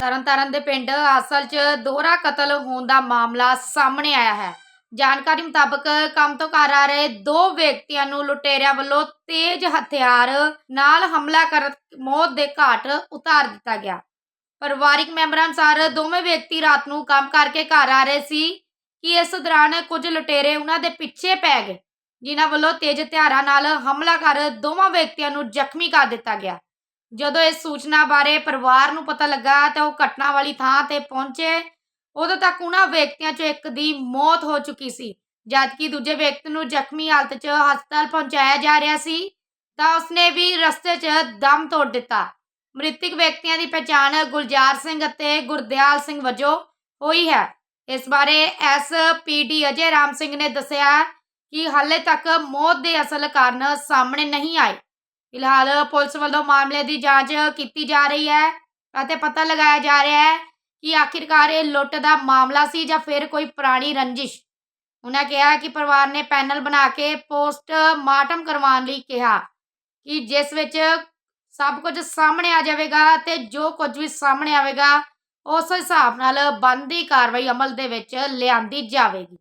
ਤਰਨਤਾਰਨ ਦੇ ਪਿੰਡ ਅਸਲ 'ਚ ਦੋਹਰਾ ਕਤਲ ਹੋਣ ਦਾ ਮਾਮਲਾ ਸਾਹਮਣੇ ਆਇਆ ਹੈ। ਜਾਣਕਾਰੀ ਮੁਤਾਬਕ ਕੰਮ ਤੋਂ ਘਰ ਆ ਰਹੇ ਦੋ ਵਿਅਕਤੀਆਂ ਨੂੰ ਲੁਟੇਰਿਆਂ ਵੱਲੋਂ ਤੇਜ਼ ਹਥਿਆਰ ਨਾਲ ਹਮਲਾ ਕਰ ਮੌਤ ਦੇ ਘਾਟ ਉਤਾਰ ਦਿੱਤਾ ਗਿਆ। ਪਰਿਵਾਰਿਕ ਮੈਂਬਰਾਂ ਅਨੁਸਾਰ ਦੋਵੇਂ ਵਿਅਕਤੀ ਰਾਤ ਨੂੰ ਕੰਮ ਕਰਕੇ ਘਰ ਆ ਰਹੇ ਸੀ ਕਿ ਇਸ ਦੌਰਾਨ ਕੁਝ ਲੁਟੇਰੇ ਉਹਨਾਂ ਦੇ ਪਿੱਛੇ ਪੈ ਗਏ, ਜਿਨ੍ਹਾਂ ਵੱਲੋਂ ਤੇਜ਼ ਹਥਿਆਰਾਂ ਨਾਲ ਹਮਲਾ ਕਰ ਦੋਵਾਂ ਵਿਅਕਤੀਆਂ ਨੂੰ ਜ਼ਖਮੀ ਕਰ ਦਿੱਤਾ ਗਿਆ। ਜਦੋਂ ਇਸ ਸੂਚਨਾ ਬਾਰੇ ਪਰਿਵਾਰ ਨੂੰ ਪਤਾ ਲੱਗਾ ਤਾਂ ਉਹ ਘਟਨਾ ਵਾਲੀ ਥਾਂ ਤੇ ਪਹੁੰਚੇ, ਉਦੋਂ ਤੱਕ ਉਹਨਾਂ ਵਿਅਕਤੀਆਂ 'ਚੋਂ ਇੱਕ ਦੀ ਮੌਤ ਹੋ ਚੁੱਕੀ ਸੀ। ਜਦਕਿ ਦੂਜੇ ਵਿਅਕਤੀ ਨੂੰ ਜ਼ਖਮੀ ਹਾਲਤ 'ਚ ਹਸਪਤਾਲ ਪਹੁੰਚਾਇਆ ਜਾ ਰਿਹਾ ਸੀ, ਤਾਂ ਉਸਨੇ ਵੀ ਰਸਤੇ 'ਚ ਦਮ ਤੋੜ ਦਿੱਤਾ। ਮ੍ਰਿਤਕ ਵਿਅਕਤੀਆਂ ਦੀ ਪਛਾਣ ਗੁਲਜ਼ਾਰ ਸਿੰਘ ਅਤੇ ਗੁਰਦਿਆਲ ਸਿੰਘ ਵਜੋਂ ਹੋਈ ਹੈ। ਇਸ ਬਾਰੇ ਐਸਪੀਡੀ ਅਜੇ ਰਾਮ ਸਿੰਘ ਨੇ ਦੱਸਿਆ ਕਿ ਹਾਲੇ ਤੱਕ ਮੌਤ ਦੇ ਅਸਲ ਕਾਰਨ ਸਾਹਮਣੇ ਨਹੀਂ ਆਏ। ਫਿਲਹਾਲ ਪੁਲਿਸ ਵੱਲੋਂ ਮਾਮਲੇ ਦੀ ਜਾਂਚ ਕੀਤੀ ਜਾ ਰਹੀ ਹੈ ਅਤੇ ਪਤਾ ਲਗਾਇਆ ਜਾ ਰਿਹਾ ਹੈ ਕਿ ਆਖਿਰਕਾਰ ਇਹ ਲੁੱਟ ਦਾ ਮਾਮਲਾ ਸੀ ਜਾਂ ਫਿਰ ਕੋਈ ਪੁਰਾਣੀ ਰੰਜਿਸ਼। ਉਹਨਾਂ ਕਿਹਾ ਕਿ ਪਰਿਵਾਰ ਨੇ ਪੈਨਲ ਬਣਾ ਕੇ ਪੋਸਟ ਮਾਰਟਮ ਕਰਵਾਉਣ ਲਈ ਕਿਹਾ ਕਿ ਜਿਸ ਵਿੱਚ ਸਭ ਕੁਝ ਸਾਹਮਣੇ ਆ ਜਾਵੇਗਾ ਤੇ ਜੋ ਕੁਝ ਵੀ ਸਾਹਮਣੇ ਆਵੇਗਾ, ਉਸ ਹਿਸਾਬ ਨਾਲ ਬੰਦੀ ਕਾਰਵਾਈ ਅਮਲ ਦੇ ਵਿੱਚ ਲਿਆਂਦੀ ਜਾਵੇਗੀ।